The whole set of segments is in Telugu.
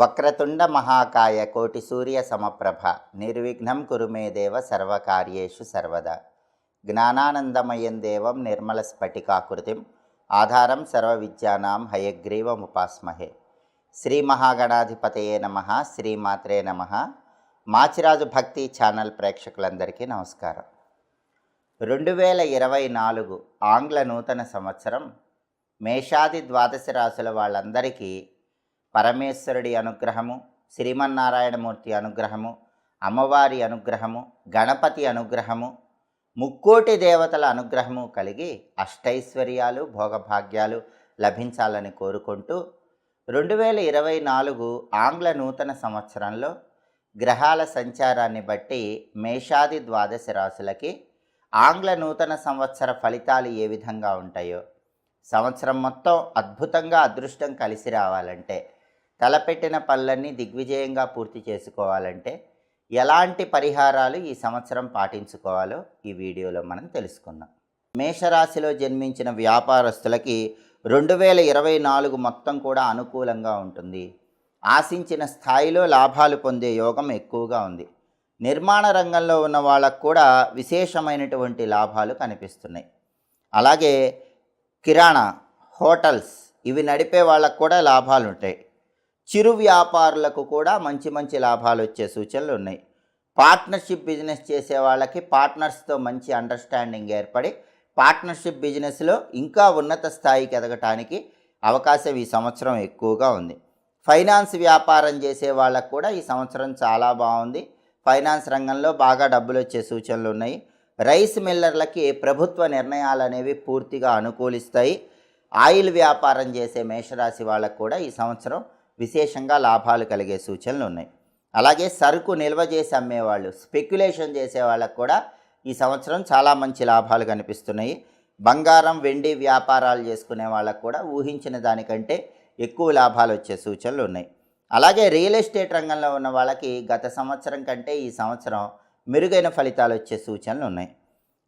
వక్రతుండ మహాకాయ కోటి సూర్య సమప్రభ నిర్విఘ్నం కురుమేదేవ దేవ సర్వకార్యేషు సర్వదా. జ్ఞానానందమయం దేవం నిర్మల స్ఫటికాకృతిం ఆధారం సర్వ విద్యానాం హయగ్రీవముపాస్మహే శ్రీ మహాగణాధిపతయే నమ శ్రీమాత్రే నమ. మాచిరాజు భక్తి ఛానల్ ప్రేక్షకులందరికీ నమస్కారం. రెండు వేల ఇరవై నాలుగు ఆంగ్ల నూతన సంవత్సరం మేషాది ద్వాదశ రాశుల వాళ్ళందరికీ పరమేశ్వరుడి అనుగ్రహము శ్రీమన్నారాయణమూర్తి అనుగ్రహము అమ్మవారి అనుగ్రహము గణపతి అనుగ్రహము ముక్కోటి దేవతల అనుగ్రహము కలిగి అష్టైశ్వర్యాలు భోగభాగ్యాలు లభించాలని కోరుకుంటూ రెండు వేల ఇరవై నాలుగు ఆంగ్ల నూతన సంవత్సరంలో గ్రహాల సంచారాన్ని బట్టి మేషాది ద్వాదశ రాశులకి ఆంగ్ల నూతన సంవత్సర ఫలితాలు ఏ విధంగా ఉంటాయో సంవత్సరం మొత్తం అద్భుతంగా అదృష్టం కలిసి రావాలంటే తలపెట్టిన పనులన్నీ దిగ్విజయంగా పూర్తి చేసుకోవాలంటే ఎలాంటి పరిహారాలు ఈ సంవత్సరం పాటించుకోవాలో ఈ వీడియోలో మనం తెలుసుకుందాం. మేషరాశిలో జన్మించిన వ్యాపారస్తులకి రెండు వేల ఇరవై నాలుగు మొత్తం కూడా అనుకూలంగా ఉంటుంది. ఆశించిన స్థాయిలో లాభాలు పొందే యోగం ఎక్కువగా ఉంది. నిర్మాణ రంగంలో ఉన్న వాళ్ళకు కూడా విశేషమైనటువంటి లాభాలు కనిపిస్తున్నాయి. అలాగే కిరాణా హోటల్స్ ఇవి నడిపే వాళ్ళకు కూడా లాభాలు ఉంటాయి. చిరు వ్యాపారులకు కూడా మంచి మంచి లాభాలు వచ్చే సూచనలు ఉన్నాయి. పార్ట్నర్షిప్ బిజినెస్ చేసే వాళ్ళకి పార్ట్నర్స్తో మంచి అండర్స్టాండింగ్ ఏర్పడి పార్ట్నర్షిప్ బిజినెస్లో ఇంకా ఉన్నత స్థాయికి ఎదగటానికి అవకాశం ఈ సంవత్సరం ఎక్కువగా ఉంది. ఫైనాన్స్ వ్యాపారం చేసే వాళ్ళకు కూడా ఈ సంవత్సరం చాలా బాగుంది. ఫైనాన్స్ రంగంలో బాగా డబ్బులు వచ్చే సూచనలు ఉన్నాయి. రైస్ మిల్లర్లకి ప్రభుత్వ నిర్ణయాలు అనేవి పూర్తిగా అనుకూలిస్తాయి. ఆయిల్ వ్యాపారం చేసే మేషరాశి వాళ్ళకు కూడా ఈ సంవత్సరం విశేషంగా లాభాలు కలిగే సూచనలు ఉన్నాయి. అలాగే సరుకు నిల్వ చేసి అమ్మేవాళ్ళు స్పెక్యులేషన్ చేసే వాళ్ళకు కూడా ఈ సంవత్సరం చాలా మంచి లాభాలు కనిపిస్తున్నాయి. బంగారం వెండి వ్యాపారాలు చేసుకునే వాళ్ళకు కూడా ఊహించిన దానికంటే ఎక్కువ లాభాలు వచ్చే సూచనలు ఉన్నాయి. అలాగే రియల్ ఎస్టేట్ రంగంలో ఉన్న వాళ్ళకి గత సంవత్సరం కంటే ఈ సంవత్సరం మెరుగైన ఫలితాలు వచ్చే సూచనలు ఉన్నాయి.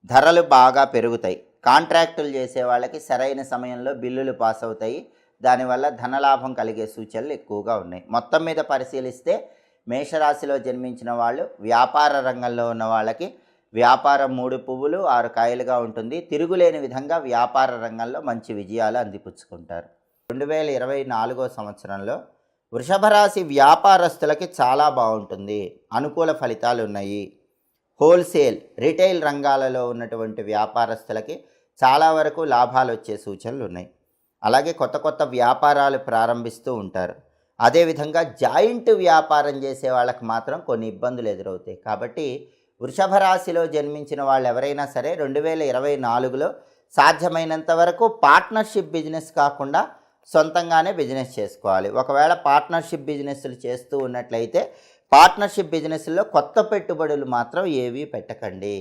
ధరలు బాగా పెరుగుతాయి. కాంట్రాక్టులు చేసే వాళ్ళకి సరైన సమయంలో బిల్లులు పాస్ అవుతాయి. దానివల్ల ధనలాభం కలిగే సూచనలు ఎక్కువగా ఉన్నాయి. మొత్తం మీద పరిశీలిస్తే మేషరాశిలో జన్మించిన వాళ్ళు వ్యాపార రంగంలో ఉన్న వాళ్ళకి వ్యాపారం మూడు పువ్వులు ఆరు కాయలుగా ఉంటుంది. తిరుగులేని విధంగా వ్యాపార రంగంలో మంచి విజయాలు అందిపుచ్చుకుంటారు. రెండు వేల ఇరవై నాలుగో సంవత్సరంలో వృషభ రాశి వ్యాపారస్తులకి చాలా బాగుంటుంది. అనుకూల ఫలితాలు ఉన్నాయి. హోల్సేల్ రిటైల్ రంగాలలో ఉన్నటువంటి వ్యాపారస్తులకి చాలా వరకు లాభాలు వచ్చే సూచనలు ఉన్నాయి. అలాగే కొత్త కొత్త వ్యాపారాలు ప్రారంభిస్తూ ఉంటారు. అదేవిధంగా జాయింట్ వ్యాపారం చేసే వాళ్ళకి మాత్రం కొన్ని ఇబ్బందులు ఎదురవుతాయి. కాబట్టి వృషభ రాశిలో జన్మించిన వాళ్ళు ఎవరైనా సరే రెండు వేల ఇరవై నాలుగులో సాధ్యమైనంత వరకు పార్ట్నర్షిప్ బిజినెస్ కాకుండా సొంతంగానే బిజినెస్ చేసుకోవాలి. ఒకవేళ పార్ట్నర్షిప్ బిజినెస్లు చేస్తూ ఉన్నట్లయితే పార్ట్నర్షిప్ బిజినెస్లో కొత్త పెట్టుబడులు మాత్రం ఏవీ పెట్టకండి.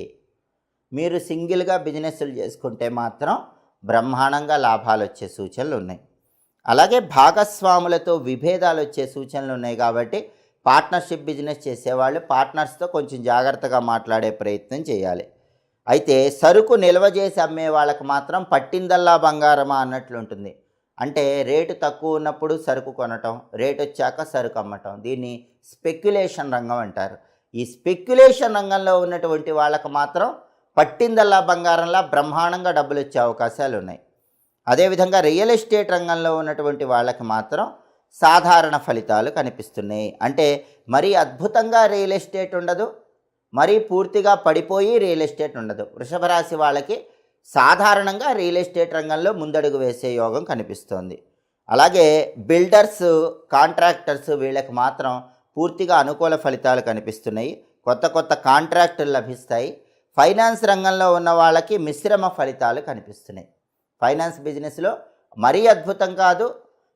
మీరు సింగిల్గా బిజినెస్లు చేసుకుంటే మాత్రం బ్రహ్మాండంగా లాభాలు వచ్చే సూచనలు ఉన్నాయి అలాగే భాగస్వాములతో విభేదాలు వచ్చే సూచనలు ఉన్నాయి కాబట్టి పార్ట్నర్షిప్ బిజినెస్ చేసేవాళ్ళు పార్ట్నర్స్తో కొంచెం జాగ్రత్తగా మాట్లాడే ప్రయత్నం చేయాలి. అయితే సరుకు నిల్వ చేసి అమ్మే వాళ్ళకి మాత్రం పట్టిందల్లా బంగారమా అన్నట్లు ఉంటుంది అంటే రేటు తక్కువ ఉన్నప్పుడు సరుకు కొనటం రేటు వచ్చాక సరుకు అమ్మటం దీన్ని స్పెక్యులేషన్ రంగం అంటారు. ఈ స్పెక్యులేషన్ రంగంలో ఉన్నటువంటి వాళ్ళకు మాత్రం పట్టిందల్లా బంగారంలా బ్రహ్మాండంగా డబ్బులు వచ్చే అవకాశాలు ఉన్నాయి అదేవిధంగా రియల్ ఎస్టేట్ రంగంలో ఉన్నటువంటి వాళ్ళకి మాత్రం సాధారణ ఫలితాలు కనిపిస్తున్నాయి. అంటే మరీ అద్భుతంగా రియల్ ఎస్టేట్ ఉండదు మరీ పూర్తిగా పడిపోయి రియల్ ఎస్టేట్ ఉండదు. వృషభ రాశి వాళ్ళకి సాధారణంగా రియల్ ఎస్టేట్ రంగంలో ముందడుగు వేసే యోగం కనిపిస్తోంది. అలాగే బిల్డర్స్ కాంట్రాక్టర్స్ వీళ్ళకి మాత్రం పూర్తిగా అనుకూల ఫలితాలు కనిపిస్తున్నాయి. కొత్త కొత్త కాంట్రాక్టులు లభిస్తాయి. ఫైనాన్స్ రంగంలో ఉన్న వాళ్ళకి మిశ్రమ ఫలితాలు కనిపిస్తున్నాయి. ఫైనాన్స్ బిజినెస్లో మరీ అద్భుతం కాదు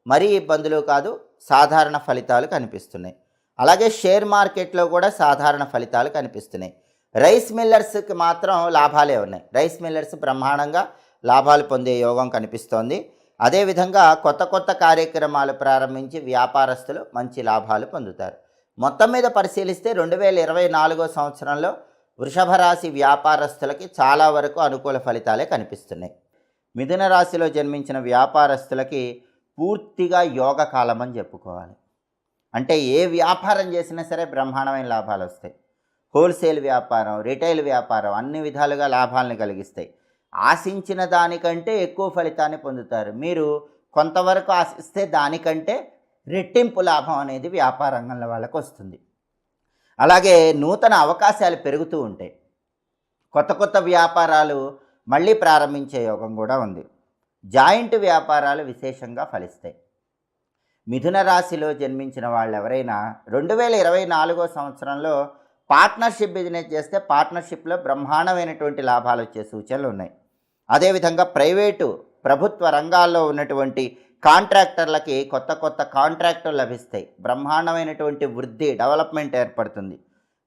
మరీ ఇబ్బందులు కాదు సాధారణ ఫలితాలు కనిపిస్తున్నాయి. అలాగే షేర్ మార్కెట్లో కూడా సాధారణ ఫలితాలు కనిపిస్తున్నాయి. రైస్ మిల్లర్స్కి మాత్రం లాభాలే ఉన్నాయి. రైస్ మిల్లర్స్ బ్రహ్మాండంగా లాభాలు పొందే యోగం కనిపిస్తోంది. అదేవిధంగా కొత్త కొత్త కార్యక్రమాలు ప్రారంభించి వ్యాపారస్తులు మంచి లాభాలు పొందుతారు. మొత్తం మీద పరిశీలిస్తే రెండు వేల ఇరవై నాలుగో సంవత్సరంలో వృషభ రాశి వ్యాపారస్తులకి చాలా వరకు అనుకూల ఫలితాలే కనిపిస్తున్నాయి. మిథున రాశిలో జన్మించిన వ్యాపారస్తులకి పూర్తిగా యోగ కాలం అని చెప్పుకోవాలి. అంటే ఏ వ్యాపారం చేసినా సరే బ్రహ్మాండమైన లాభాలు వస్తాయి. హోల్సేల్ వ్యాపారం రిటైల్ వ్యాపారం అన్ని విధాలుగా లాభాలను కలిగిస్తాయి. ఆశించిన దానికంటే ఎక్కువ ఫలితాన్ని పొందుతారు. మీరు కొంతవరకు ఆశిస్తే దానికంటే రెట్టింపు లాభం అనేది వ్యాపార రంగంలో వాళ్ళకు వస్తుంది. అలాగే నూతన అవకాశాలు పెరుగుతూ ఉంటాయి. కొత్త కొత్త వ్యాపారాలు మళ్ళీ ప్రారంభించే యోగం కూడా ఉంది. జాయింట్ వ్యాపారాలు విశేషంగా ఫలిస్తాయి. మిథున రాశిలో జన్మించిన వాళ్ళు ఎవరైనా రెండు వేల ఇరవై నాలుగో సంవత్సరంలో పార్ట్నర్షిప్ బిజినెస్ చేస్తే పార్ట్నర్షిప్లో బ్రహ్మాండమైనటువంటి లాభాలు వచ్చే సూచనలు ఉన్నాయి. అదేవిధంగా ప్రైవేటు ప్రభుత్వ రంగాల్లో ఉన్నటువంటి కాంట్రాక్టర్లకి కొత్త కొత్త కాంట్రాక్టులు లభిస్తాయి. బ్రహ్మాండమైనటువంటి వృద్ధి డెవలప్మెంట్ ఏర్పడుతుంది.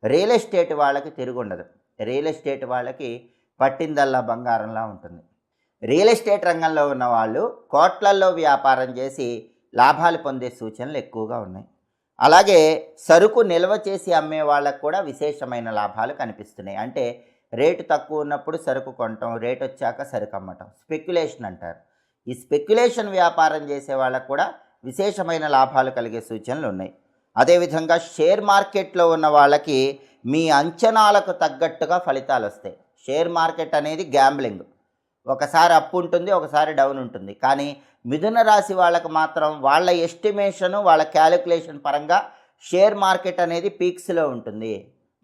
రియల్ ఎస్టేట్ వాళ్ళకి తిరుగుండదు రియల్ ఎస్టేట్ వాళ్ళకి పట్టిందల్లా బంగారంలా ఉంటుంది. రియల్ ఎస్టేట్ రంగంలో ఉన్న వాళ్ళు కోట్లల్లో వ్యాపారం చేసి లాభాలు పొందే సూచనలు ఎక్కువగా ఉన్నాయి. అలాగే సరుకు నిల్వ చేసి అమ్మే వాళ్ళకు కూడా విశేషమైన లాభాలు కనిపిస్తున్నాయి. అంటే రేటు తక్కువ ఉన్నప్పుడు సరుకు కొనటం రేట్ వచ్చాక సరుకు అమ్మటం. స్పెక్యులేషన్ అంటారు. ఈ స్పెక్యులేషన్ వ్యాపారం చేసే వాళ్ళకు కూడా విశేషమైన లాభాలు కలిగే సూచనలు ఉన్నాయి. అదేవిధంగా షేర్ మార్కెట్లో ఉన్న వాళ్ళకి మీ అంచనాలకు తగ్గట్టుగా ఫలితాలు వస్తాయి. షేర్ మార్కెట్ అనేది గ్యాంబ్లింగ్. ఒకసారి అప్ ఉంటుంది ఒకసారి డౌన్ ఉంటుంది. కానీ మిథున రాశి వాళ్ళకు మాత్రం వాళ్ళ ఎస్టిమేషను వాళ్ళ క్యాలిక్యులేషన్ పరంగా షేర్ మార్కెట్ అనేది పీక్స్లో ఉంటుంది.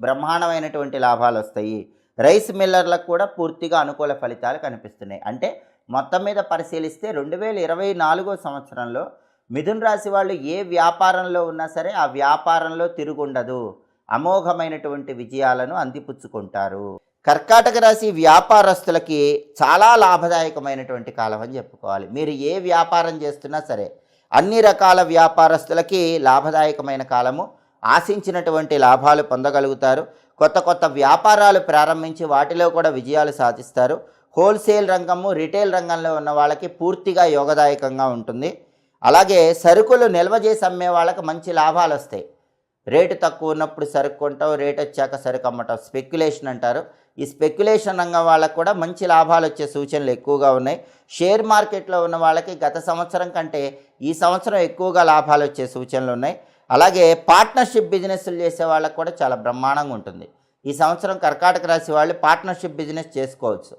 బ్రహ్మాండమైనటువంటి లాభాలు వస్తాయి. రైస్ మిల్లర్లకు కూడా పూర్తిగా అనుకూల ఫలితాలు కనిపిస్తున్నాయి. అంటే మొత్తం మీద పరిశీలిస్తే రెండు వేల ఇరవై నాలుగో సంవత్సరంలో మిథున్ రాశి వాళ్ళు ఏ వ్యాపారంలో ఉన్నా సరే ఆ వ్యాపారంలో తిరుగుండదు. అమోఘమైనటువంటి విజయాలను అందిపుచ్చుకుంటారు. కర్కాటక రాశి వ్యాపారస్తులకి చాలా లాభదాయకమైనటువంటి కాలం అని చెప్పుకోవాలి. మీరు ఏ వ్యాపారం చేస్తున్నా సరే అన్ని రకాల వ్యాపారస్తులకి లాభదాయకమైన కాలము. ఆశించినటువంటి లాభాలు పొందగలుగుతారు. కొత్త కొత్త వ్యాపారాలు ప్రారంభించి వాటిలో కూడా విజయాలు సాధిస్తారు. హోల్సేల్ రంగము రిటైల్ రంగంలో ఉన్న వాళ్ళకి పూర్తిగా యోగదాయకంగా ఉంటుంది. అలాగే సరుకులు నిల్వ చేసి అమ్మే వాళ్ళకి మంచి లాభాలు వస్తాయి. రేటు తక్కువ ఉన్నప్పుడు సరుకు కొంటాం రేట్ వచ్చాక సరుకు అమ్మటం స్పెక్యులేషన్ అంటారు. ఈ స్పెక్యులేషన్ రంగం వాళ్ళకు కూడా మంచి లాభాలు వచ్చే సూచనలు ఎక్కువగా ఉన్నాయి. షేర్ మార్కెట్లో ఉన్న వాళ్ళకి గత సంవత్సరం కంటే ఈ సంవత్సరం ఎక్కువగా లాభాలు వచ్చే సూచనలు ఉన్నాయి. అలాగే పార్ట్నర్షిప్ బిజినెస్లు చేసే వాళ్ళకు కూడా చాలా బ్రహ్మాండంగా ఉంటుంది. ఈ సంవత్సరం కర్కాటక రాశి వాళ్ళు పార్ట్నర్షిప్ బిజినెస్ చేసుకోవచ్చు.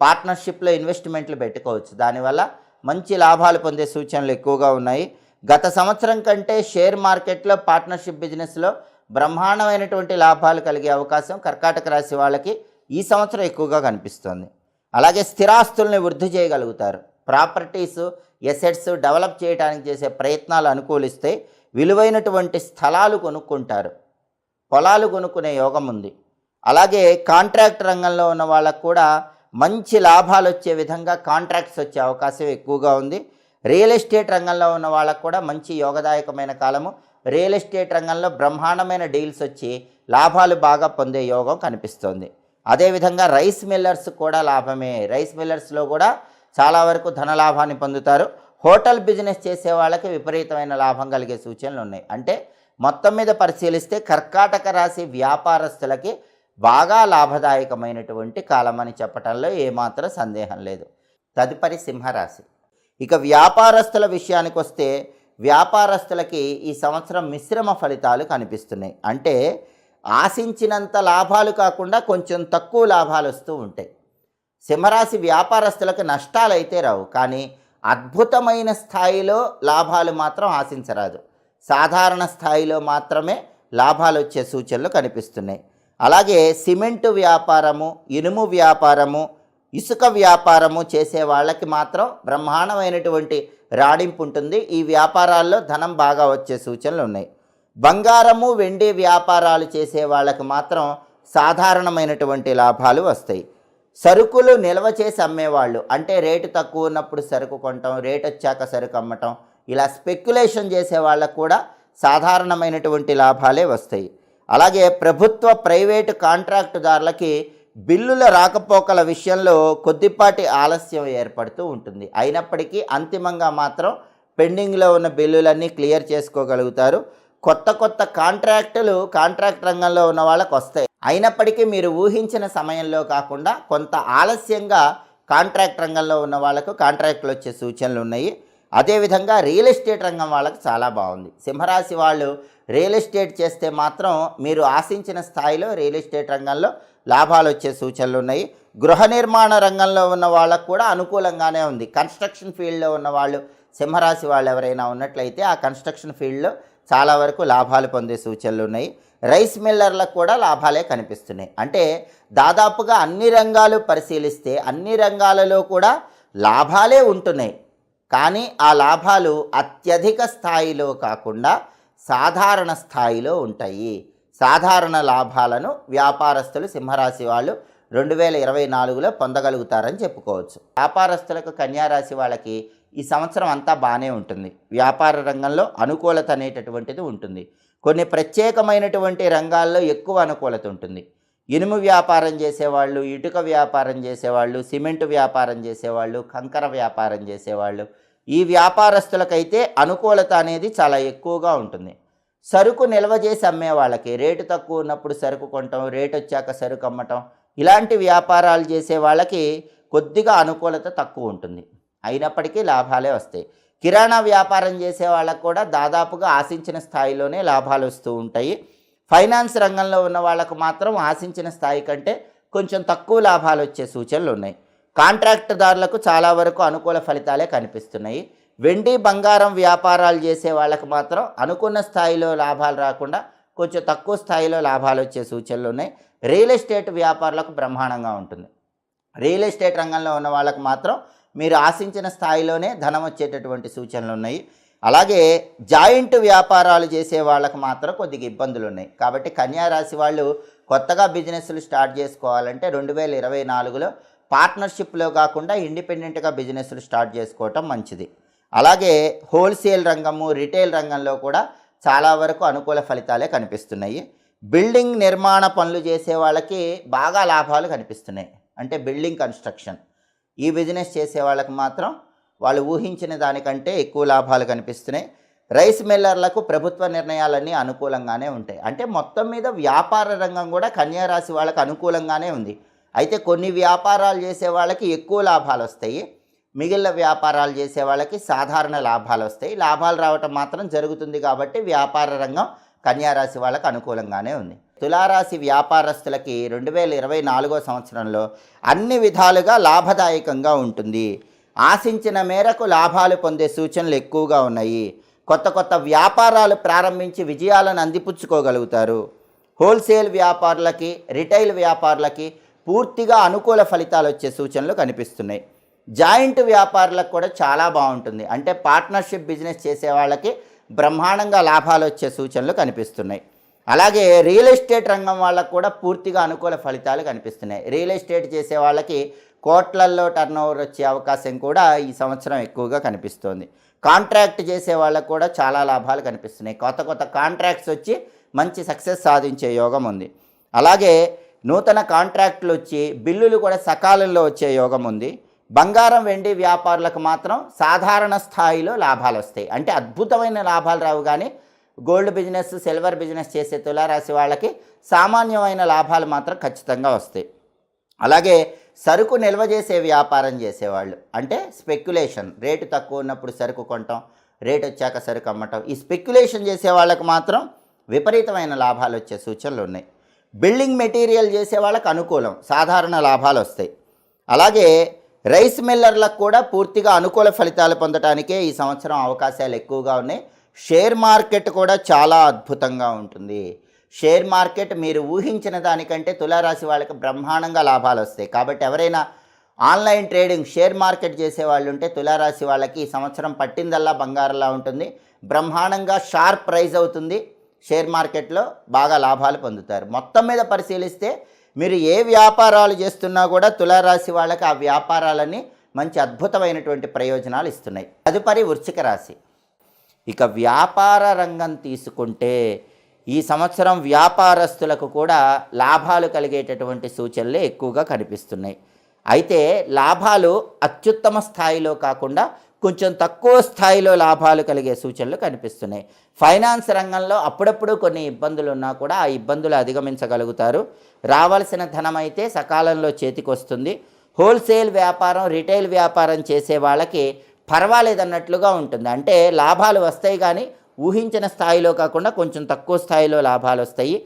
పార్ట్నర్షిప్లో ఇన్వెస్ట్మెంట్లు పెట్టుకోవచ్చు. దానివల్ల మంచి లాభాలు పొందే సూచనలు ఎక్కువగా ఉన్నాయి. గత సంవత్సరం కంటే షేర్ మార్కెట్లో పార్ట్నర్షిప్ బిజినెస్లో బ్రహ్మాండమైనటువంటి లాభాలు కలిగే అవకాశం కర్కాటక రాశి వాళ్ళకి ఈ సంవత్సరం ఎక్కువగా కనిపిస్తుంది. అలాగే స్థిరాస్తుల్ని వృద్ధి చేయగలుగుతారు. ప్రాపర్టీస్ ఎసెట్స్ డెవలప్ చేయడానికి చేసే ప్రయత్నాలు అనుకూలిస్తే విలువైనటువంటి స్థలాలు కొనుక్కుంటారు. పొలాలు కొనుక్కునే యోగం ఉంది. అలాగే కాంట్రాక్ట్ రంగంలో ఉన్న వాళ్ళకు కూడా మంచి లాభాలు వచ్చే విధంగా కాంట్రాక్ట్స్ వచ్చే అవకాశం ఎక్కువగా ఉంది. రియల్ ఎస్టేట్ రంగంలో ఉన్న వాళ్ళకు కూడా మంచి యోగదాయకమైన కాలము. రియల్ ఎస్టేట్ రంగంలో బ్రహ్మాండమైన డీల్స్ వచ్చి లాభాలు బాగా పొందే యోగం కనిపిస్తోంది. అదేవిధంగా రైస్ మిల్లర్స్ కూడా లాభమే. రైస్ మిల్లర్స్లో కూడా చాలా వరకు ధన లాభాన్ని పొందుతారు. హోటల్ బిజినెస్ చేసే వాళ్ళకి విపరీతమైన లాభం కలిగే సూచనలు ఉన్నాయి. అంటే మొత్తం మీద పరిశీలిస్తే కర్కాటక రాశి వ్యాపారస్తులకి బాగా లాభదాయకమైనటువంటి కాలం అని చెప్పటంలో ఏమాత్రం సందేహం లేదు. తదుపరి సింహరాశి. ఇక వ్యాపారస్తుల విషయానికి వస్తే వ్యాపారస్తులకి ఈ సంవత్సరం మిశ్రమ ఫలితాలు కనిపిస్తున్నాయి. అంటే ఆశించినంత లాభాలు కాకుండా కొంచెం తక్కువ లాభాలు వస్తూ ఉంటాయి. సింహరాశి వ్యాపారస్తులకు నష్టాలు అయితే రావు. కానీ అద్భుతమైన స్థాయిలో లాభాలు మాత్రం ఆశించరాదు. సాధారణ స్థాయిలో మాత్రమే లాభాలు వచ్చే సూచనలు కనిపిస్తున్నాయి. అలాగే సిమెంటు వ్యాపారము ఇనుము వ్యాపారము ఇసుక వ్యాపారము చేసే వాళ్ళకి మాత్రం బ్రహ్మాండమైనటువంటి రాణింపు ఉంటుంది. ఈ వ్యాపారాల్లో ధనం బాగా వచ్చే సూచనలు ఉన్నాయి. బంగారము వెండి వ్యాపారాలు చేసే వాళ్ళకి మాత్రం సాధారణమైనటువంటి లాభాలు వస్తాయి. సరుకులు నిల్వ చేసి అమ్మేవాళ్ళు అంటే రేటు తక్కువ ఉన్నప్పుడు సరుకు కొనటం రేట్ వచ్చాక సరుకు అమ్మటం ఇలా స్పెక్యులేషన్ చేసే వాళ్ళకు కూడా సాధారణమైనటువంటి లాభాలే వస్తాయి. అలాగే ప్రభుత్వ ప్రైవేటు కాంట్రాక్టుదారులకి బిల్లుల రాకపోకల విషయంలో కొద్దిపాటి ఆలస్యం ఏర్పడుతూ ఉంటుంది. అయినప్పటికీ అంతిమంగా మాత్రం పెండింగ్లో ఉన్న బిల్లులన్నీ క్లియర్ చేసుకోగలుగుతారు. కొత్త కొత్త కాంట్రాక్టులు కాంట్రాక్ట్ రంగంలో ఉన్న వాళ్ళకు వస్తాయి. అయినప్పటికీ మీరు ఊహించిన సమయంలో కాకుండా కొంత ఆలస్యంగా కాంట్రాక్ట్ రంగంలో ఉన్న వాళ్ళకు కాంట్రాక్టులు వచ్చే సూచనలు ఉన్నాయి. అదేవిధంగా రియల్ ఎస్టేట్ రంగం వాళ్ళకి చాలా బాగుంది. సింహరాశి వాళ్ళు రియల్ ఎస్టేట్ చేస్తే మాత్రం మీరు ఆశించిన స్థాయిలో రియల్ ఎస్టేట్ రంగంలో లాభాలు వచ్చే సూచనలు ఉన్నాయి. గృహ నిర్మాణ రంగంలో ఉన్న వాళ్ళకు కూడా అనుకూలంగానే ఉంది. కన్స్ట్రక్షన్ ఫీల్డ్లో ఉన్న వాళ్ళు సింహరాశి వాళ్ళు ఎవరైనా ఉన్నట్లయితే ఆ కన్స్ట్రక్షన్ ఫీల్డ్లో చాలా వరకు లాభాలు పొందే సూచనలు ఉన్నాయి. రైస్ మిల్లర్లకు కూడా లాభాలే కనిపిస్తున్నాయి. అంటే దాదాపుగా అన్ని రంగాలు పరిశీలిస్తే అన్ని రంగాలలో కూడా లాభాలే ఉంటున్నాయి. కానీ ఆ లాభాలు అత్యధిక స్థాయిలో కాకుండా సాధారణ స్థాయిలో ఉంటాయి. సాధారణ లాభాలను వ్యాపారస్తులు సింహరాశి వాళ్ళు రెండు వేల ఇరవై నాలుగులో పొందగలుగుతారని చెప్పుకోవచ్చు. వ్యాపారస్తులకు కన్యారాశి వాళ్ళకి ఈ సంవత్సరం అంతా బాగానే ఉంటుంది. వ్యాపార రంగంలో అనుకూలత అనేటటువంటిది ఉంటుంది. కొన్ని ప్రత్యేకమైనటువంటి రంగాల్లో ఎక్కువ అనుకూలత ఉంటుంది. ఇనుము వ్యాపారం చేసేవాళ్ళు ఇటుక వ్యాపారం చేసేవాళ్ళు సిమెంట్ వ్యాపారం చేసేవాళ్ళు కంకర వ్యాపారం చేసేవాళ్ళు ఈ వ్యాపారస్తులకైతే అనుకూలత అనేది చాలా ఎక్కువగా ఉంటుంది. సరుకు నిల్వ చేసి అమ్మే వాళ్ళకి రేటు తక్కువ ఉన్నప్పుడు సరుకు కొనటం రేటు వచ్చాక సరుకు అమ్మటం ఇలాంటి వ్యాపారాలు చేసే వాళ్ళకి కొద్దిగా అనుకూలత తక్కువ ఉంటుంది. అయినప్పటికీ లాభాలే వస్తాయి. కిరాణా వ్యాపారం చేసే వాళ్ళకు కూడా దాదాపుగా ఆశించిన స్థాయిలోనే లాభాలు వస్తూ ఉంటాయి. ఫైనాన్స్ రంగంలో ఉన్న వాళ్ళకు మాత్రం ఆశించిన స్థాయి కంటే కొంచెం తక్కువ లాభాలు వచ్చే సూచనలు ఉన్నాయి. కాంట్రాక్టుదారులకు చాలా వరకు అనుకూల ఫలితాలే కనిపిస్తున్నాయి. వెండి బంగారం వ్యాపారాలు చేసే వాళ్ళకి మాత్రం అనుకున్న స్థాయిలో లాభాలు రాకుండా కొంచెం తక్కువ స్థాయిలో లాభాలు వచ్చే సూచనలు ఉన్నాయి. రియల్ ఎస్టేట్ వ్యాపారులకు బ్రహ్మాండంగా ఉంటుంది. రియల్ ఎస్టేట్ రంగంలో ఉన్న వాళ్ళకు మాత్రం మీరు ఆశించిన స్థాయిలోనే ధనం వచ్చేటటువంటి సూచనలు ఉన్నాయి. అలాగే జాయింట్ వ్యాపారాలు చేసే వాళ్ళకు మాత్రం కొద్దిగా ఇబ్బందులు ఉన్నాయి. కాబట్టి కన్యా రాశి వాళ్ళు కొత్తగా బిజినెస్లు స్టార్ట్ చేసుకోవాలంటే రెండు వేల ఇరవై నాలుగులో పార్ట్నర్షిప్లో కాకుండా ఇండిపెండెంట్గా బిజినెస్లు స్టార్ట్ చేసుకోవటం మంచిది. అలాగే హోల్సేల్ రంగము రిటైల్ రంగంలో కూడా చాలా వరకు అనుకూల ఫలితాలే కనిపిస్తున్నాయి. బిల్డింగ్ నిర్మాణ పనులు చేసే వాళ్ళకి బాగా లాభాలు కనిపిస్తున్నాయి. అంటే బిల్డింగ్ కన్స్ట్రక్షన్. ఈ బిజినెస్ చేసే వాళ్ళకి మాత్రం వాళ్ళు ఊహించిన దానికంటే ఎక్కువ లాభాలు కనిపిస్తున్నాయి. రైస్ మిల్లర్లకు ప్రభుత్వ నిర్ణయాలన్నీ అనుకూలంగానే ఉంటాయి. అంటే మొత్తం మీద వ్యాపార రంగం కూడా కన్యా రాశి వాళ్ళకి అనుకూలంగానే ఉంది. అయితే కొన్ని వ్యాపారాలు చేసే వాళ్ళకి ఎక్కువ లాభాలు వస్తాయి. మిగిలిన వ్యాపారాలు చేసే వాళ్ళకి సాధారణ లాభాలు వస్తాయి. లాభాలు రావటం మాత్రం జరుగుతుంది కాబట్టి వ్యాపార రంగం కన్యారాశి వాళ్ళకు అనుకూలంగానే ఉంది. తులారాశి వ్యాపారస్తులకి రెండు వేల ఇరవై నాలుగో సంవత్సరంలో అన్ని విధాలుగా లాభదాయకంగా ఉంటుంది. ఆశించిన మేరకు లాభాలు పొందే సూచనలు ఎక్కువగా ఉన్నాయి. కొత్త కొత్త వ్యాపారాలు ప్రారంభించి విజయాలను అందిపుచ్చుకోగలుగుతారు. హోల్సేల్ వ్యాపారులకి రిటైల్ వ్యాపారులకి పూర్తిగా అనుకూల ఫలితాలు వచ్చే సూచనలు కనిపిస్తున్నాయి. జాయింట్ వ్యాపారులకు కూడా చాలా బాగుంటుంది. అంటే పార్ట్నర్షిప్ బిజినెస్ చేసే వాళ్ళకి బ్రహ్మాండంగా లాభాలు వచ్చే సూచనలు కనిపిస్తున్నాయి. అలాగే రియల్ ఎస్టేట్ రంగం వాళ్ళకు కూడా పూర్తిగా అనుకూల ఫలితాలు కనిపిస్తున్నాయి. రియల్ ఎస్టేట్ చేసే వాళ్ళకి కోట్లల్లో టర్న్ ఓవర్ వచ్చే అవకాశం కూడా ఈ సంవత్సరం ఎక్కువగా కనిపిస్తోంది. కాంట్రాక్ట్ చేసే వాళ్ళకు కూడా చాలా లాభాలు కనిపిస్తున్నాయి. కొత్త కొత్త కాంట్రాక్ట్స్ వచ్చి మంచి సక్సెస్ సాధించే యోగం ఉంది. అలాగే నూతన కాంట్రాక్టులు వచ్చి బిల్లులు కూడా సకాలంలో వచ్చే యోగం ఉంది. బంగారం వెండి వ్యాపారులకు మాత్రం సాధారణ స్థాయిలో లాభాలు వస్తాయి. అంటే అద్భుతమైన లాభాలు రావు కానీ గోల్డ్ బిజినెస్ సిల్వర్ బిజినెస్ చేసే తులారాశి వాళ్ళకి సామాన్యమైన లాభాలు మాత్రం ఖచ్చితంగా వస్తాయి. అలాగే సరుకు నిల్వ చేసే వ్యాపారం చేసేవాళ్ళు. అంటే స్పెక్యులేషన్ రేటు తక్కువ ఉన్నప్పుడు సరుకు కొనటం రేటు వచ్చాక సరుకు అమ్మటం. ఈ స్పెక్యులేషన్ చేసే వాళ్ళకి మాత్రం విపరీతమైన లాభాలు వచ్చే సూచనలు ఉన్నాయి. బిల్డింగ్ మెటీరియల్ చేసే వాళ్ళకు అనుకూలం సాధారణ లాభాలు వస్తాయి. అలాగే రైస్ మిల్లర్లకు కూడా పూర్తిగా అనుకూల ఫలితాలు పొందడానికే ఈ సంవత్సరం అవకాశాలు ఎక్కువగా ఉన్నాయి. షేర్ మార్కెట్ కూడా చాలా అద్భుతంగా ఉంటుంది. షేర్ మార్కెట్ మీరు ఊహించిన దానికంటే తులారాశి వాళ్ళకి బ్రహ్మాండంగా లాభాలు వస్తాయి. కాబట్టి ఎవరైనా ఆన్లైన్ ట్రేడింగ్ షేర్ మార్కెట్ చేసే వాళ్ళు ఉంటే తులారాశి వాళ్ళకి ఈ సంవత్సరం పట్టిందల్లా బంగారంలా ఉంటుంది. బ్రహ్మాండంగా షార్ప్ ప్రైజ్ అవుతుంది. షేర్ మార్కెట్లో బాగా లాభాలు పొందుతారు. మొత్తం మీద పరిశీలిస్తే మీరు ఏ వ్యాపారాలు చేస్తున్నా కూడా తులారాశి వాళ్ళకి ఆ వ్యాపారాలన్నీ మంచి అద్భుతమైనటువంటి ప్రయోజనాలు ఇస్తున్నాయి. తదుపరి వృశ్చిక రాశి. ఇక వ్యాపార రంగం తీసుకుంటే ఈ సంవత్సరం వ్యాపారస్తులకు కూడా లాభాలు కలిగేటటువంటి సూచనలే ఎక్కువగా కనిపిస్తున్నాయి. అయితే లాభాలు అత్యుత్తమ స్థాయిలో కాకుండా కొంచెం తక్కువ స్థాయిలో లాభాలు కలిగే సూచనలు కనిపిస్తున్నాయి. ఫైనాన్స్ రంగంలో అప్పుడప్పుడు కొన్ని ఇబ్బందులు ఉన్నా కూడా ఆ ఇబ్బందులు అధిగమించగలుగుతారు. రావాల్సిన ధనం అయితే సకాలంలో చేతికొస్తుంది. హోల్సేల్ వ్యాపారం రిటైల్ వ్యాపారం చేసే వాళ్ళకి పర్వాలేదన్నట్లుగా ఉంటుంది. అంటే లాభాలు వస్తాయి కానీ ఊహించిన స్థాయిలో కాకుండా కొంచెం తక్కువ స్థాయిలో లాభాలు వస్తాయి.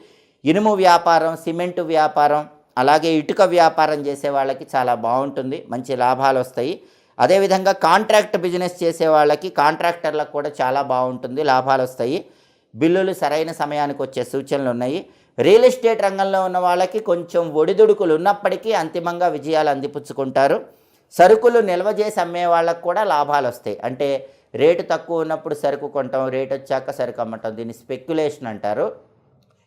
ఇనుము వ్యాపారం సిమెంటు వ్యాపారం అలాగే ఇటుక వ్యాపారం చేసే వాళ్ళకి చాలా బాగుంటుంది. మంచి లాభాలు వస్తాయి. అదేవిధంగా కాంట్రాక్ట్ బిజినెస్ చేసే వాళ్ళకి కాంట్రాక్టర్లకు కూడా చాలా బాగుంటుంది లాభాలు వస్తాయి. బిల్లులు సరైన సమయానికి వచ్చే సూచనలు ఉన్నాయి. రియల్ ఎస్టేట్ రంగంలో ఉన్న వాళ్ళకి కొంచెం ఒడిదుడుకులు ఉన్నప్పటికీ అంతిమంగా విజయాలు అందిపుచ్చుకుంటారు. సరుకులు నిల్వ చేసి అమ్మే వాళ్ళకు కూడా లాభాలు వస్తాయి. అంటే రేటు తక్కువ ఉన్నప్పుడు సరుకు కొంటాం రేటు వచ్చాక సరుకు అమ్మటం దీన్ని స్పెక్యులేషన్ అంటారు.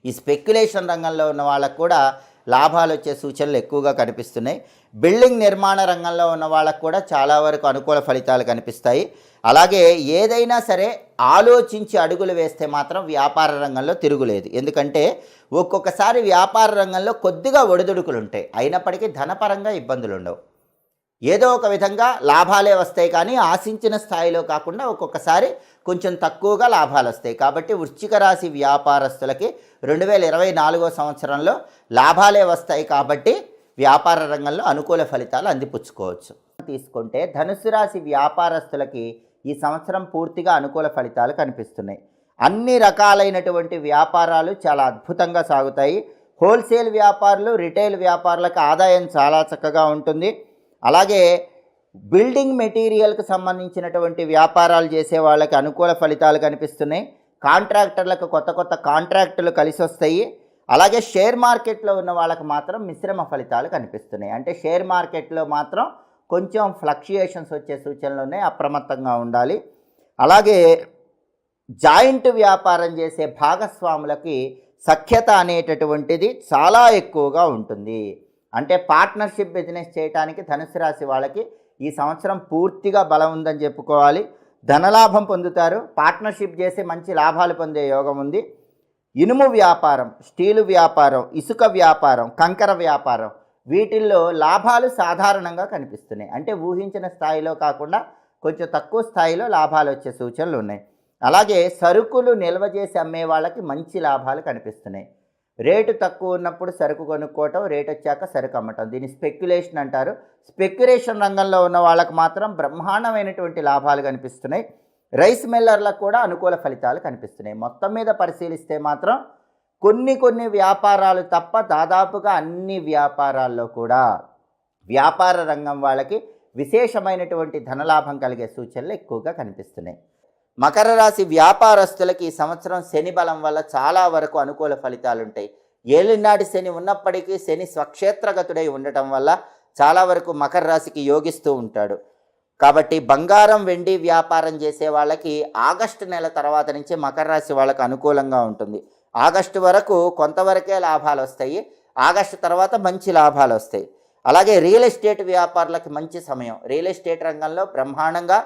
ఈ స్పెక్యులేషన్ రంగంలో ఉన్న వాళ్ళకు కూడా లాభాలు వచ్చే సూచనలు ఎక్కువగా కనిపిస్తున్నాయి. బిల్డింగ్ నిర్మాణ రంగంలో ఉన్న వాళ్ళకు కూడా చాలా వరకు అనుకూల ఫలితాలు కనిపిస్తాయి. అలాగే ఏదైనా సరే ఆలోచించి అడుగులు వేస్తే మాత్రం వ్యాపార రంగంలో తిరుగులేదు. ఎందుకంటే ఒక్కొక్కసారి వ్యాపార రంగంలో కొద్దిగా ఒడిదుడుకులు ఉంటాయి అయినప్పటికీ ధనపరంగా ఇబ్బందులు ఉండవు ఏదో ఒక విధంగా లాభాలే వస్తాయి కానీ ఆశించిన స్థాయిలో కాకుండా ఒక్కొక్కసారి కొంచెం తక్కువగా లాభాలు వస్తాయి. కాబట్టి వృశ్చిక రాశి వ్యాపారస్తులకి రెండు వేల ఇరవై నాలుగో సంవత్సరంలో లాభాలే వస్తాయి కాబట్టి వ్యాపార రంగంలో అనుకూల ఫలితాలు అందిపుచ్చుకోవచ్చు. తీసుకుంటే ధనుసు రాశి వ్యాపారస్తులకి ఈ సంవత్సరం పూర్తిగా అనుకూల ఫలితాలు కనిపిస్తున్నాయి. అన్ని రకాలైనటువంటి వ్యాపారాలు చాలా అద్భుతంగా సాగుతాయి. హోల్సేల్ వ్యాపారులు రిటైల్ వ్యాపారులకు ఆదాయం చాలా చక్కగా ఉంటుంది. అలాగే బిల్డింగ్ మెటీరియల్కి సంబంధించినటువంటి వ్యాపారాలు చేసే వాళ్ళకి అనుకూల ఫలితాలు కనిపిస్తున్నాయి. కాంట్రాక్టర్లకు కొత్త కొత్త కాంట్రాక్టులు కలిసి వస్తాయి అలాగే షేర్ మార్కెట్లో ఉన్న వాళ్ళకి మాత్రం మిశ్రమ ఫలితాలు కనిపిస్తున్నాయి. అంటే షేర్ మార్కెట్లో మాత్రం కొంచెం ఫ్లక్చుయేషన్స్ వచ్చే సూచనలు ఉన్నాయి అప్రమత్తంగా ఉండాలి. అలాగే జాయింట్ వ్యాపారం చేసే భాగస్వాములకి సఖ్యత అనేటటువంటిది చాలా ఎక్కువగా ఉంటుంది. అంటే పార్ట్నర్షిప్ బిజినెస్ చేయడానికి ధనుసు రాశి వాళ్ళకి ఈ సంవత్సరం పూర్తిగా బలం ఉందని చెప్పుకోవాలి. ధనలాభం పొందుతారు. పార్ట్నర్షిప్ చేసి మంచి లాభాలు పొందే యోగం ఉంది. ఇనుము వ్యాపారం స్టీలు వ్యాపారం ఇసుక వ్యాపారం కంకర వ్యాపారం వీటిల్లో లాభాలు సాధారణంగా కనిపిస్తున్నాయి. అంటే ఊహించిన స్థాయిలో కాకుండా కొంచెం తక్కువ స్థాయిలో లాభాలు వచ్చే సూచనలు ఉన్నాయి. అలాగే సరుకులు నిల్వ చేసి అమ్మే వాళ్ళకి మంచి లాభాలు కనిపిస్తున్నాయి. రేటు తక్కువ ఉన్నప్పుడు సరుకు కొనుక్కోవటం రేటు వచ్చాక సరుకు అమ్మటం. దీన్ని స్పెక్యులేషన్ అంటారు. స్పెక్యులేషన్ రంగంలో ఉన్న వాళ్ళకు మాత్రం బ్రహ్మాండమైనటువంటి లాభాలు కనిపిస్తున్నాయి. రైస్ మిల్లర్లకు కూడా అనుకూల ఫలితాలు కనిపిస్తున్నాయి. మొత్తం మీద పరిశీలిస్తే మాత్రం కొన్ని కొన్ని వ్యాపారాలు తప్ప దాదాపుగా అన్ని వ్యాపారాల్లో కూడా వ్యాపార రంగం వాళ్ళకి విశేషమైనటువంటి ధనలాభం కలిగే సూచనలు ఎక్కువగా కనిపిస్తున్నాయి. మకర రాశి వ్యాపారస్తులకి ఈ సంవత్సరం శని బలం వల్ల చాలా వరకు అనుకూల ఫలితాలు ఉంటాయి ఏలినాటి శని ఉన్నప్పటికీ శని స్వక్షేత్రగతుడై ఉండటం వల్ల చాలా వరకు మకర రాశికి యోగిస్తూ ఉంటాడు. కాబట్టి బంగారం వెండి వ్యాపారం చేసే వాళ్ళకి ఆగస్టు నెల తర్వాత నుంచి మకర రాశి వాళ్ళకు అనుకూలంగా ఉంటుంది. ఆగస్టు వరకు కొంతవరకే లాభాలు వస్తాయి. ఆగస్టు తర్వాత మంచి లాభాలు వస్తాయి. అలాగే రియల్ ఎస్టేట్ వ్యాపారులకు మంచి సమయం. రియల్ ఎస్టేట్ రంగంలో బ్రహ్మాండంగా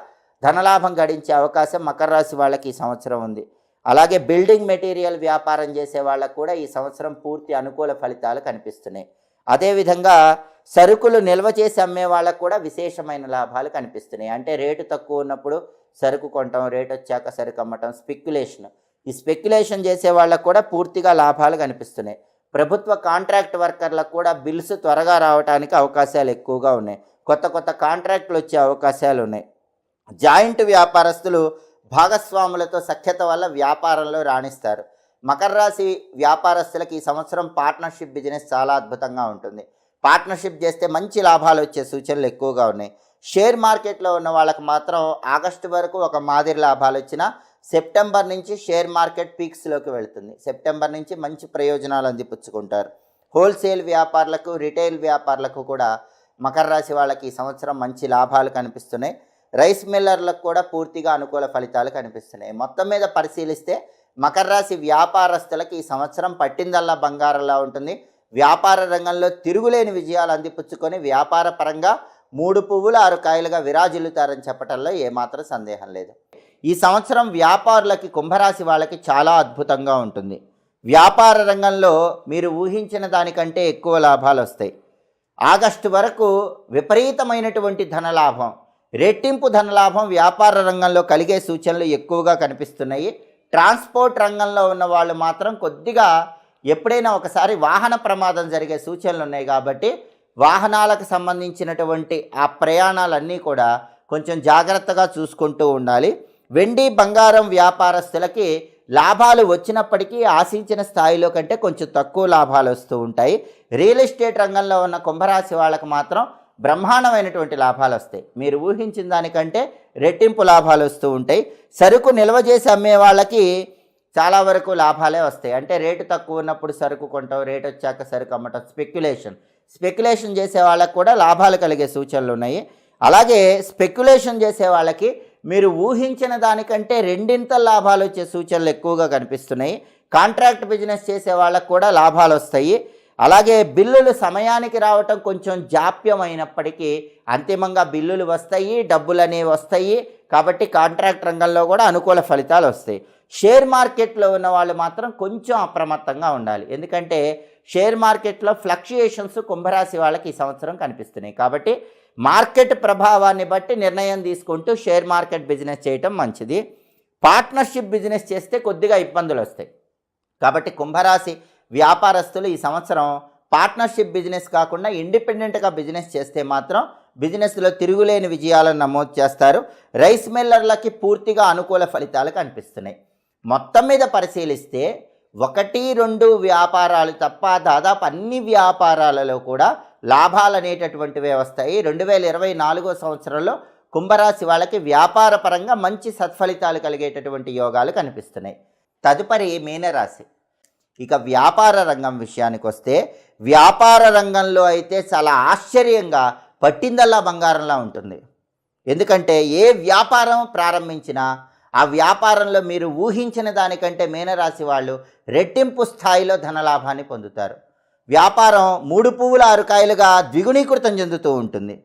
ధనలాభం గడించే అవకాశం మకర రాశి వాళ్ళకి ఈ సంవత్సరం ఉంది. అలాగే బిల్డింగ్ మెటీరియల్ వ్యాపారం చేసే వాళ్ళకు కూడా ఈ సంవత్సరం పూర్తి అనుకూల ఫలితాలు కనిపిస్తున్నాయి. అదేవిధంగా సరుకులు నిల్వ చేసి అమ్మే వాళ్ళకు కూడా విశేషమైన లాభాలు కనిపిస్తున్నాయి. అంటే రేటు తక్కువ ఉన్నప్పుడు సరుకు కొనటం రేటు వచ్చాక సరుకు అమ్మటం స్పెక్యులేషన్ ఈ స్పెక్యులేషన్ చేసే వాళ్ళకు కూడా పూర్తిగా లాభాలు కనిపిస్తున్నాయి. ప్రభుత్వ కాంట్రాక్ట్ వర్కర్లకు కూడా బిల్స్ త్వరగా రావడానికి అవకాశాలు ఎక్కువగా ఉన్నాయి. కొత్త కొత్త కాంట్రాక్టులు వచ్చే అవకాశాలు ఉన్నాయి. జాయింట్ వ్యాపారస్తులు భాగస్వాములతో సఖ్యత వల్ల వ్యాపారంలో రాణిస్తారు. మకర రాశి వ్యాపారస్తులకి ఈ సంవత్సరం పార్ట్నర్షిప్ బిజినెస్ చాలా అద్భుతంగా ఉంటుంది. పార్ట్నర్షిప్ చేస్తే మంచి లాభాలు వచ్చే సూచనలు ఎక్కువగా ఉన్నాయి. షేర్ మార్కెట్లో ఉన్న వాళ్ళకి మాత్రం ఆగస్టు వరకు ఒక మాదిరి లాభాలు వచ్చినా సెప్టెంబర్ నుంచి షేర్ మార్కెట్ పీక్స్లోకి వెళుతుంది. సెప్టెంబర్ నుంచి మంచి ప్రయోజనాలు అందిపుచ్చుకుంటారు. హోల్సేల్ వ్యాపారులకు రిటైల్ వ్యాపారులకు కూడా మకర రాశి వాళ్ళకి ఈ సంవత్సరం మంచి లాభాలు కనిపిస్తున్నాయి. రైస్ మిల్లర్లకు కూడా పూర్తిగా అనుకూల ఫలితాలు కనిపిస్తున్నాయి. మొత్తం మీద పరిశీలిస్తే మకర రాశి వ్యాపారస్తులకు ఈ సంవత్సరం పట్టిందల్లా బంగారంలా ఉంటుంది. వ్యాపార రంగంలో తిరుగులేని విజయాలు అందిపుచ్చుకొని వ్యాపార పరంగా మూడు పువ్వులు ఆరు కాయలుగా విరాజిల్లుతారని చెప్పటంలో ఏమాత్రం సందేహం లేదు. ఈ సంవత్సరం వ్యాపారులకి కుంభరాశి వాళ్ళకి చాలా అద్భుతంగా ఉంటుంది. వ్యాపార రంగంలో మీరు ఊహించిన దానికంటే ఎక్కువ లాభాలు వస్తాయి. ఆగస్టు వరకు విపరీతమైనటువంటి ధనలాభం రెట్టింపు ధనలాభం వ్యాపార రంగంలో కలిగే సూచనలు ఎక్కువగా కనిపిస్తున్నాయి. ట్రాన్స్పోర్ట్ రంగంలో ఉన్న వాళ్ళు మాత్రం కొద్దిగా ఎప్పుడైనా ఒకసారి వాహన ప్రమాదం జరిగే సూచనలు ఉన్నాయి కాబట్టి వాహనాలకు సంబంధించినటువంటి ఆ ప్రయాణాలన్నీ కూడా కొంచెం జాగ్రత్తగా చూసుకుంటూ ఉండాలి. వెండి బంగారం వ్యాపారస్తులకి లాభాలు వచ్చినప్పటికీ ఆశించిన స్థాయిలో కంటే కొంచెం తక్కువ లాభాలు వస్తూ ఉంటాయి. రియల్ ఎస్టేట్ రంగంలో ఉన్న కుంభరాశి వాళ్ళకు మాత్రం బ్రహ్మాండమైనటువంటి లాభాలు వస్తాయి. మీరు ఊహించిన దానికంటే రెట్టింపు లాభాలు వస్తూ ఉంటాయి. సరుకు నిల్వ చేసి అమ్మే వాళ్ళకి చాలా వరకు లాభాలే వస్తాయి. అంటే రేటు తక్కువ ఉన్నప్పుడు సరుకు కొంటాం రేటు వచ్చాక సరుకు అమ్మటం స్పెక్యులేషన్ స్పెక్యులేషన్ చేసే వాళ్ళకి కూడా లాభాలు కలిగే సూచనలు ఉన్నాయి. అలాగే స్పెక్యులేషన్ చేసే వాళ్ళకి మీరు ఊహించిన దానికంటే రెండింత లాభాలు వచ్చే సూచనలు ఎక్కువగా కనిపిస్తున్నాయి. కాంట్రాక్ట్ బిజినెస్ చేసే వాళ్ళకు కూడా లాభాలు వస్తాయి. అలాగే బిల్లులు సమయానికి రావటం కొంచెం జాప్యం అయినప్పటికీ అంతిమంగా బిల్లులు వస్తాయి డబ్బులు అనేవి వస్తాయి. కాబట్టి కాంట్రాక్ట్ రంగంలో కూడా అనుకూల ఫలితాలు వస్తాయి. షేర్ మార్కెట్లో ఉన్న వాళ్ళు మాత్రం కొంచెం అప్రమత్తంగా ఉండాలి. ఎందుకంటే షేర్ మార్కెట్లో ఫ్లక్చుయేషన్స్ కుంభరాశి వాళ్ళకి ఈ సంవత్సరం కనిపిస్తున్నాయి. కాబట్టి మార్కెట్ ప్రభావాన్ని బట్టి నిర్ణయం తీసుకుంటూ షేర్ మార్కెట్ బిజినెస్ చేయటం మంచిది. పార్ట్నర్షిప్ బిజినెస్ చేస్తే కొద్దిగా ఇబ్బందులు వస్తాయి. కాబట్టి కుంభరాశి వ్యాపారస్తులు ఈ సంవత్సరం పార్ట్నర్షిప్ బిజినెస్ కాకుండా ఇండిపెండెంట్గా బిజినెస్ చేస్తే మాత్రం బిజినెస్లో తిరుగులేని విజయాలను నమోదు చేస్తారు. రైస్ మిల్లర్లకి పూర్తిగా అనుకూల ఫలితాలు కనిపిస్తున్నాయి. మొత్తం మీద పరిశీలిస్తే ఒకటి రెండు వ్యాపారాలు తప్ప దాదాపు అన్ని వ్యాపారాలలో కూడా లాభాలు అనేటటువంటివే వస్తాయి. రెండు వేల ఇరవై నాలుగో సంవత్సరంలో కుంభరాశి వాళ్ళకి వ్యాపార పరంగా మంచి సత్ఫలితాలు కలిగేటటువంటి యోగాలు కనిపిస్తున్నాయి. తదుపరి మీనరాశి. ఇక వ్యాపార రంగం విషయానికి వస్తే వ్యాపార రంగంలో అయితే చాలా ఆశ్చర్యంగా పట్టిందల్లా బంగారంలా ఉంటుంది. ఎందుకంటే ఏ వ్యాపారం ప్రారంభించినా ఆ వ్యాపారంలో మీరు ఊహించిన దానికంటే మేనరాశి వాళ్ళు రెట్టింపు స్థాయిలో ధనలాభాన్ని పొందుతారు. వ్యాపారం మూడు పువ్వుల ఆరుకాయలుగా ద్విగుణీకృతం చెందుతూ ఉంటుంది.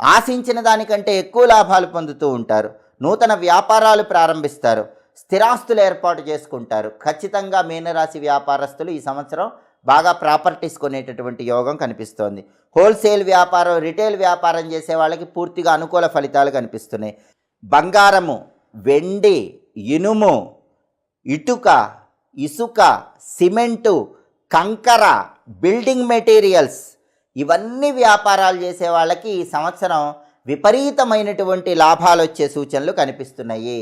ఆశించిన దానికంటే ఎక్కువ లాభాలు పొందుతూ ఉంటారు. నూతన వ్యాపారాలు ప్రారంభిస్తారు. స్థిరాస్తులు ఏర్పాటు చేసుకుంటారు. ఖచ్చితంగా మీనరాశి వ్యాపారస్తులు ఈ సంవత్సరం బాగా ప్రాపర్టీస్ కొనేటటువంటి యోగం కనిపిస్తోంది. హోల్సేల్ వ్యాపారం రిటైల్ వ్యాపారం చేసే వాళ్ళకి పూర్తిగా అనుకూల ఫలితాలు కనిపిస్తున్నాయి. బంగారము వెండి ఇనుము ఇటుక ఇసుక సిమెంటు కంకర బిల్డింగ్ మెటీరియల్స్ ఇవన్నీ వ్యాపారాలు చేసే వాళ్ళకి ఈ సంవత్సరం విపరీతమైనటువంటి లాభాలు వచ్చే సూచనలు కనిపిస్తున్నాయి.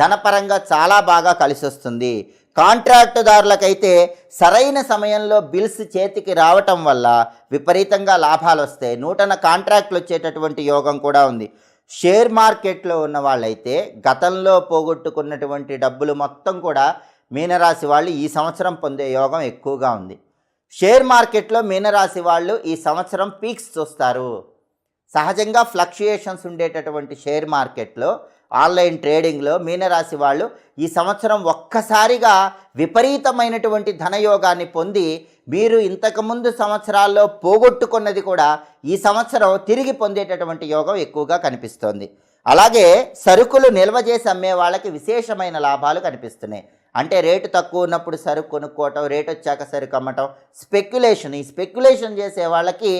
ధనపరంగా చాలా బాగా కలిసి వస్తుంది కాంట్రాక్టుదారులకైతే సరైన సమయంలో బిల్స్ చేతికి రావటం వల్ల విపరీతంగా లాభాలు వస్తాయి నూతన కాంట్రాక్ట్లు వచ్చేటటువంటి యోగం కూడా ఉంది. షేర్ మార్కెట్లో ఉన్న వాళ్ళైతే గతంలో పోగొట్టుకున్నటువంటి డబ్బులు మొత్తం కూడా మీనరాశి వాళ్ళు ఈ సంవత్సరం పొందే యోగం ఎక్కువగా ఉంది. షేర్ మార్కెట్లో మీనరాశి వాళ్ళు ఈ సంవత్సరం పీక్స్ చూస్తారు. సహజంగా ఫ్లక్చుయేషన్స్ ఉండేటటువంటి షేర్ మార్కెట్లో ఆన్లైన్ ట్రేడింగ్లో మీనరాశి వాళ్ళు ఈ సంవత్సరం ఒక్కసారిగా విపరీతమైనటువంటి ధనయోగాన్ని పొంది మీరు ఇంతకుముందు సంవత్సరాల్లో పోగొట్టుకున్నది కూడా ఈ సంవత్సరం తిరిగి పొందేటటువంటి యోగం ఎక్కువగా కనిపిస్తోంది. అలాగే సరుకులు నిల్వ చేసి అమ్మే వాళ్ళకి విశేషమైన లాభాలు కనిపిస్తున్నాయి. అంటే రేటు తక్కువ ఉన్నప్పుడు సరుకు కొనుక్కోవటం రేటు వచ్చాక సరుకు అమ్మటం స్పెక్యులేషన్ ఈ స్పెక్యులేషన్ చేసే వాళ్ళకి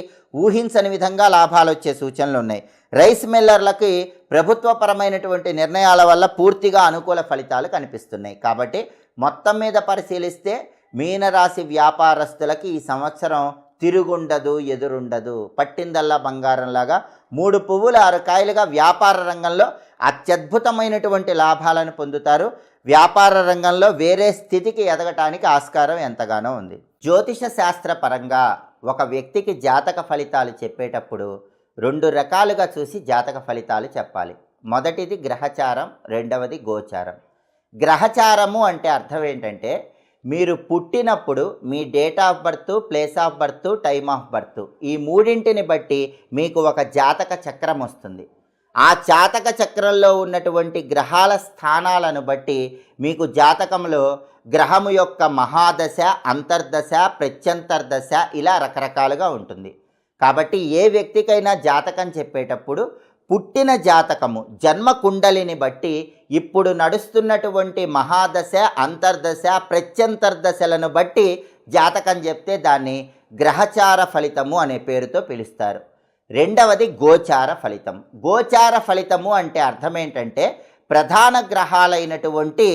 ఊహించని విధంగా లాభాలు వచ్చే సూచనలు ఉన్నాయి. రైస్ మిల్లర్లకి ప్రభుత్వపరమైనటువంటి నిర్ణయాల వల్ల పూర్తిగా అనుకూల ఫలితాలు కనిపిస్తున్నాయి. కాబట్టి మొత్తం మీద పరిశీలిస్తే మీనరాశి వ్యాపారస్తులకి ఈ సంవత్సరం తిరుగుండదు ఎదురుండదు. పట్టిందల్లా బంగారంలాగా మూడు పువ్వులు ఆరు కాయలుగా వ్యాపార రంగంలో అత్యద్భుతమైనటువంటి లాభాలను పొందుతారు. వ్యాపార రంగంలో వేరే స్థితికి ఎదగటానికి ఆస్కారం ఎంతగానో ఉంది. జ్యోతిష శాస్త్ర పరంగా ఒక వ్యక్తికి జాతక ఫలితాలు చెప్పేటప్పుడు రెండు రకాలుగా చూసి జాతక ఫలితాలు చెప్పాలి. మొదటిది గ్రహచారం రెండవది గోచారం. గ్రహచారము అంటే అర్థం ఏంటంటే మీరు పుట్టినప్పుడు మీ date of birth place of birth time of birth ఈ మూడింటిని బట్టి మీకు ఒక జాతక చక్రం వస్తుంది. ఆ జాతక చక్రంలో ఉన్నటువంటి గ్రహాల స్థానాలను బట్టి మీకు జాతకంలో గ్రహము యొక్క మహాదశ అంతర్దశ ప్రత్యంతర్దశ ఇలా రకరకాలుగా ఉంటుంది. కాబట్టి ఏ వ్యక్తికైనా జాతకం చెప్పేటప్పుడు పుట్టిన జాతకము జన్మ కుండలిని బట్టి ఇప్పుడు నడుస్తున్నటువంటి మహాదశ అంతర్దశ ప్రత్యంతర్దశలను బట్టి జాతకం చెప్తే దాన్ని గ్రహచార ఫలితము అనే పేరుతో పిలుస్తారు. రెండవది గోచార ఫలితం. గోచార ఫలితము అంటే అర్థం ఏంటంటే ప్రధాన గ్రహాలైనటువంటి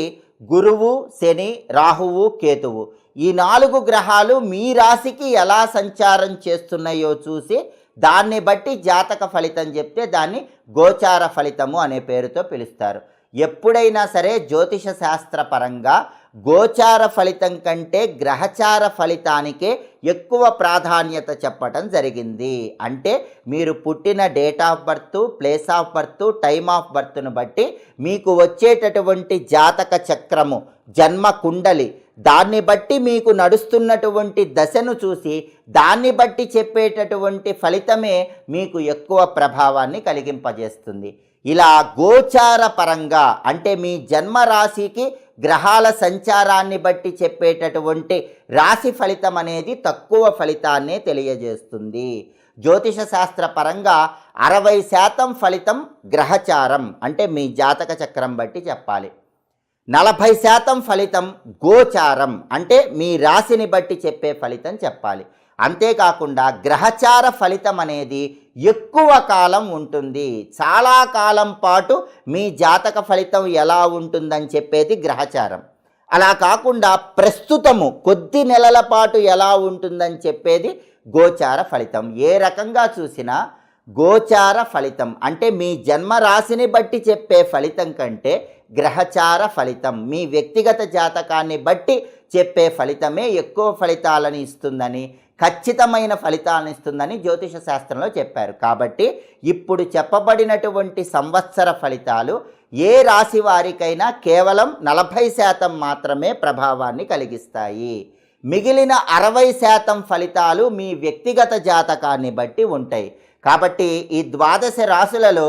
గురువు శని రాహువు కేతువు. ఈ నాలుగు గ్రహాలు మీ రాశికి ఎలా సంచారం చేస్తున్నాయో చూసి దాన్ని బట్టి జాతక ఫలితం చెప్తే దాన్ని గోచార ఫలితము అనే పేరుతో పిలుస్తారు. ఎప్పుడైనా సరే జ్యోతిష శాస్త్ర పరంగా గోచార ఫలితం కంటే గ్రహచార ఫలితానికే ఎక్కువ ప్రాధాన్యత చెప్పటం జరిగింది. అంటే మీరు పుట్టిన date of birth place of birth time of బర్త్ను బట్టి మీకు వచ్చేటటువంటి జాతక చక్రము జన్మ కుండలి దాన్ని బట్టి మీకు నడుస్తున్నటువంటి దశను చూసి దాన్ని బట్టి చెప్పేటటువంటి ఫలితమే మీకు ఎక్కువ ప్రభావాన్ని కలిగింపజేస్తుంది. ఇలా గోచార పరంగా అంటే మీ జన్మ రాశికి గ్రహాల సంచారాన్ని బట్టి చెప్పేటటువంటి రాశి ఫలితం అనేది తక్కువ ఫలితాన్నే తెలియజేస్తుంది. జ్యోతిష శాస్త్ర పరంగా అరవై శాతం ఫలితం గ్రహచారం అంటే మీ జాతక చక్రం బట్టి చెప్పాలి. నలభై శాతం ఫలితం గోచారం అంటే మీ రాశిని బట్టి చెప్పే ఫలితం చెప్పాలి. అంతేకాకుండా గ్రహచార ఫలితం అనేది ఎక్కువ కాలం ఉంటుంది. చాలా కాలం పాటు మీ జాతక ఫలితం ఎలా ఉంటుందని చెప్పేది గ్రహచారం. అలా కాకుండా ప్రస్తుతము కొద్ది నెలల పాటు ఎలా ఉంటుందని చెప్పేది గోచార ఫలితం. ఏ రకంగా చూసినా గోచార ఫలితం అంటే మీ జన్మ రాశిని బట్టి చెప్పే ఫలితం కంటే గ్రహచార ఫలితం మీ వ్యక్తిగత జాతకాన్ని బట్టి చెప్పే ఫలితమే ఎక్కువ ఫలితాలను ఇస్తుందని ఖచ్చితమైన ఫలితాలను ఇస్తుందని జ్యోతిష శాస్త్రంలో చెప్పారు. కాబట్టి ఇప్పుడు చెప్పబడినటువంటి సంవత్సర ఫలితాలు ఏ రాశి వారికైనా కేవలం నలభై శాతం మాత్రమే ప్రభావాన్ని కలిగిస్తాయి. మిగిలిన అరవై శాతం ఫలితాలు మీ వ్యక్తిగత జాతకాన్ని బట్టి ఉంటాయి. కాబట్టి ఈ ద్వాదశ రాశులలో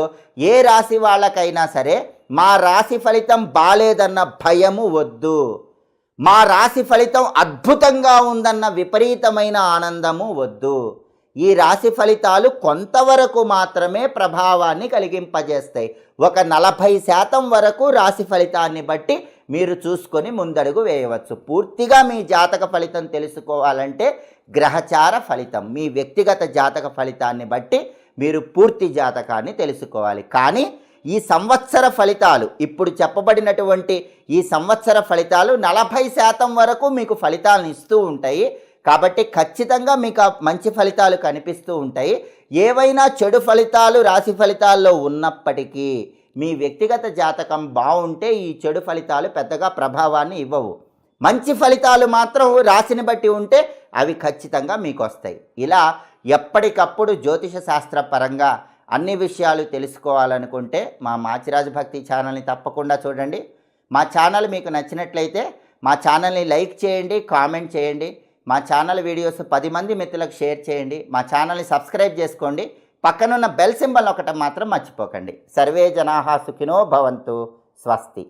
ఏ రాశి వాళ్ళకైనా సరే మా రాశి ఫలితం బాలేదన్న భయము వద్దు. మా రాశి ఫలితం అద్భుతంగా ఉందన్న విపరీతమైన ఆనందము వద్దు. ఈ రాశి ఫలితాలు కొంతవరకు మాత్రమే ప్రభావాన్ని కలిగింపజేస్తాయి. ఒక నలభై శాతం వరకు రాశి ఫలితాన్ని బట్టి మీరు చూసుకొని ముందడుగు వేయవచ్చు. పూర్తిగా మీ జాతక ఫలితం తెలుసుకోవాలంటే గ్రహచార ఫలితం మీ వ్యక్తిగత జాతక ఫలితాన్ని బట్టి మీరు పూర్తి జాతకాన్ని తెలుసుకోవాలి. కానీ ఈ సంవత్సర ఫలితాలు ఇప్పుడు చెప్పబడినటువంటి ఈ సంవత్సర ఫలితాలు నలభై శాతం వరకు మీకు ఫలితాలను ఇస్తూ ఉంటాయి. కాబట్టి ఖచ్చితంగా మీకు మంచి ఫలితాలు కనిపిస్తూ ఉంటాయి. ఏవైనా చెడు ఫలితాలు రాశి ఫలితాల్లో ఉన్నప్పటికీ మీ వ్యక్తిగత జాతకం బాగుంటే ఈ చెడు ఫలితాలు పెద్దగా ప్రభావాన్ని ఇవ్వవు. మంచి ఫలితాలు మాత్రం రాశిని బట్టి ఉంటే అవి ఖచ్చితంగా మీకు వస్తాయి. ఇలా ఎప్పటికప్పుడు జ్యోతిష శాస్త్ర పరంగా అన్ని విషయాలు తెలుసుకోవాలనుకుంటే మా మాచిరాజు భక్తి ఛానల్ని తప్పకుండా చూడండి. మా ఛానల్ మీకు నచ్చినట్లయితే మా ఛానల్ని లైక్ చేయండి కామెంట్ చేయండి. మా ఛానల్ వీడియోస్ పది మంది మిత్రులకు షేర్ చేయండి. మా ఛానల్ని సబ్స్క్రైబ్ చేసుకోండి. పక్కనున్న బెల్ సింబల్ ఒకటి మాత్రం మర్చిపోకండి. సర్వే జనాహా సుఖినో భవంతు. స్వస్తి.